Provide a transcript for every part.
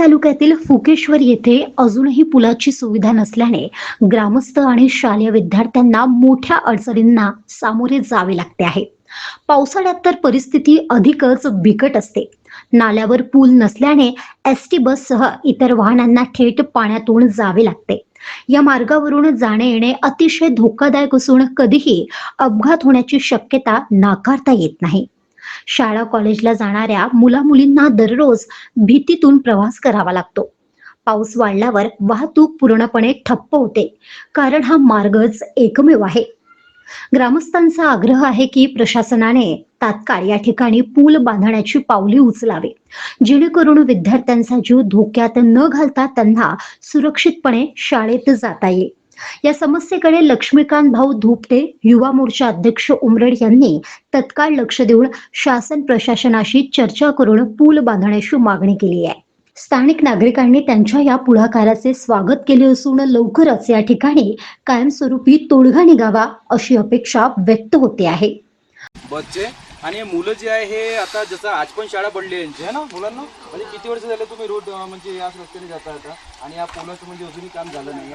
तालुक्यातील फुकेश्वर येथे अजूनही पुलाची सुविधा नसल्याने ग्रामस्थ आणि शालेय विद्यार्थ्यांना मोठ्या अडचणींना सामोरे जावे लागते आहे. पावसाळ्यात तर परिस्थिती अधिकच बिकट असते. नाल्यावर पूल नसल्याने एस टी बससह इतर वाहनांना थेट पाण्यातून जावे लागते. या मार्गावरून जाणे येणे अतिशय धोकादायक असून कधीही अपघात होण्याची शक्यता नाकारता येत नाही. शाळा कॉलेजला जाणाऱ्या मुला मुलींना दररोज भीतीतून प्रवास करावा लागतो. पाऊस वाढल्यावर वाहतूक पूर्णपणे ठप्प होते. कारण हा मार्गच एकमेव आहे. ग्रामस्थांचा आग्रह आहे की प्रशासनाने तात्काळ या ठिकाणी पूल बांधण्याची पावले उचलावे. जेणेकरून विद्यार्थ्यांचा जीव धोक्यात न घालता त्यांना सुरक्षितपणे शाळेत जाता येईल. या समस्येकडे लक्ष्मीकांत भाऊ धुपटे युवा मोर्चा अध्यक्ष उमरेड यांनी तत्काळ लक्ष देऊन शासन प्रशासनाशी चर्चा करून पूल बांधण्याची मागणी केली आहे. स्थानिक नागरिकांनी त्यांच्या या पुढाकाराचे स्वागत केले असून लवकरच या ठिकाणी कायमस्वरूपी तोडगा निघावा अशी अपेक्षा व्यक्त होते आहे. बसचे आणि मुलं जे आहे हे आता जसं आज पण शाळा पडली यांची आहे ना मुलांना? म्हणजे किती वर्ष झाले तुम्ही रोड म्हणजे याच रस्त्याने जाता आता? आणि या पुलाचं म्हणजे अजूनही काम झालं नाही.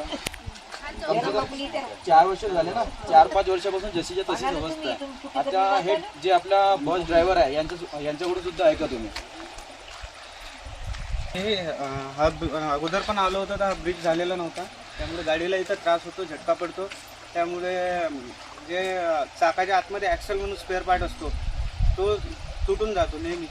चार वर्ष झाले ना? चार पाच वर्षापासून जशीच्या तशीच अवस्था आहे. आता हे जे आपला बस ड्रायव्हर आहे यांच्या यांच्याकडून सुद्धा ऐका तुम्ही. हे हा अगोदर पण आलो होतं तर हा ब्रिज झालेला नव्हता. त्यामुळे गाडीला इथं त्रास होतो झटका पडतो. त्यामुळे जे चाकाच्या आतमध्ये ॲक्सल म्हणून स्पेअर पार्ट असतो तो तुटून जातो नेहमी.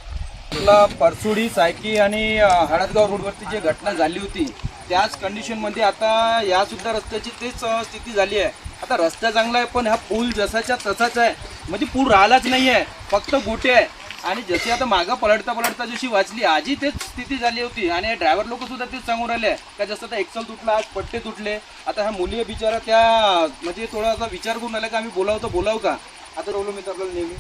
आपला परसुडी सायकी आणि हळदगाव रोडवरती जी घटना झाली होती त्याच कंडिशनमध्ये आता यासुद्धा रस्त्याची तेच स्थिती झाली आहे. आता रस्ता चांगला आहे पण हा पूल जसाच्या तसाच आहे. म्हणजे पूल राहिलाच नाही आहे फक्त गोटे आहे. आणि जशी आता मागं पलटता पलटता जशी वाचली आजी तेच स्थिती झाली होती. आणि ड्रायव्हर लोक सुद्धा तेच सांगून राहिले का जसं आता एक्सल तुटला आज पट्टे तुटले. आता ह्या मुली बिचारा त्या म्हणजे थोडासा विचार करून आला का आम्ही बोलावतो बोलाव का? आता रोलो मी तर आपल्याला नेहमी.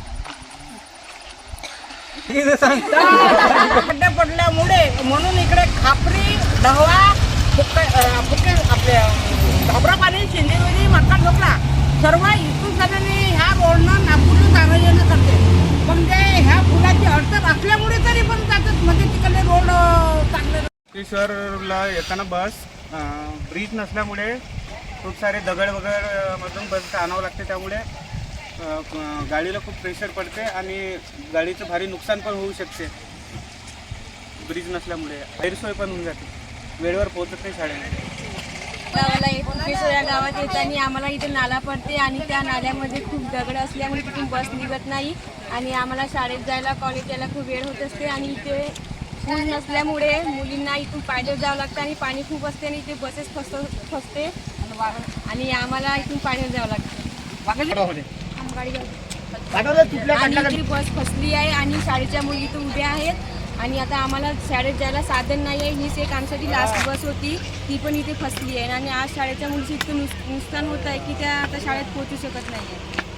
खड्डे पडल्यामुळे म्हणून इकडे खापरी ढहवा फुके फुके आपले घाबरा पाणी शिंदेवरी मक्का झोपला सर्व इथून सगळ्यांनी ह्या रोडनं नागपूरला जाणं येणं करते. पण ते ह्या पुलाची अडचण असल्यामुळे तरी पण जातात. म्हणजे तिकडले रोड चांगले केश्वरला येताना बस ब्रिज नसल्यामुळे खूप सारे दगड वगैरे मधून बस आणावं लागते त्यामुळे. गाडीला खूप प्रेशर पडते आणि गाडीचं भारी नुकसान पण होऊ शकते. ब्रिज नसल्यामुळे. गैरसोय पण होऊन जाते. वेळेवर पोहोचत नाही शाळेमध्ये गावाला फुकेश्वर या गावात येताना आम्हाला इथे नाला पडते आणि त्या नाल्यामध्ये खूप दगड असल्यामुळे तिथून बस निघत नाही. आणि आम्हाला शाळेत जायला कॉलेज जायला खूप वेळ होत असते आणि इथे पूल नसल्यामुळे मुलींना इथून पायदळ जावं लागतं आणि पाणी खूप असते आणि इथे बसेस फस फसते. आणि आम्हाला इथून पायदळ जावं लागतं. आणि इथली बस फसली आहे आणि शाळेच्या मुली इथं उभ्या आहेत. आणि आता आम्हाला शाळेत जायला साधन नाही आहे. हीच एक आमच्यासाठी लास्ट बस होती. ती पण इथे फसली आहे. आणि आज शाळेच्या मुलीचं इतकं नुस नुकसान होत आहे की त्या आता शाळेत पोहोचू शकत नाही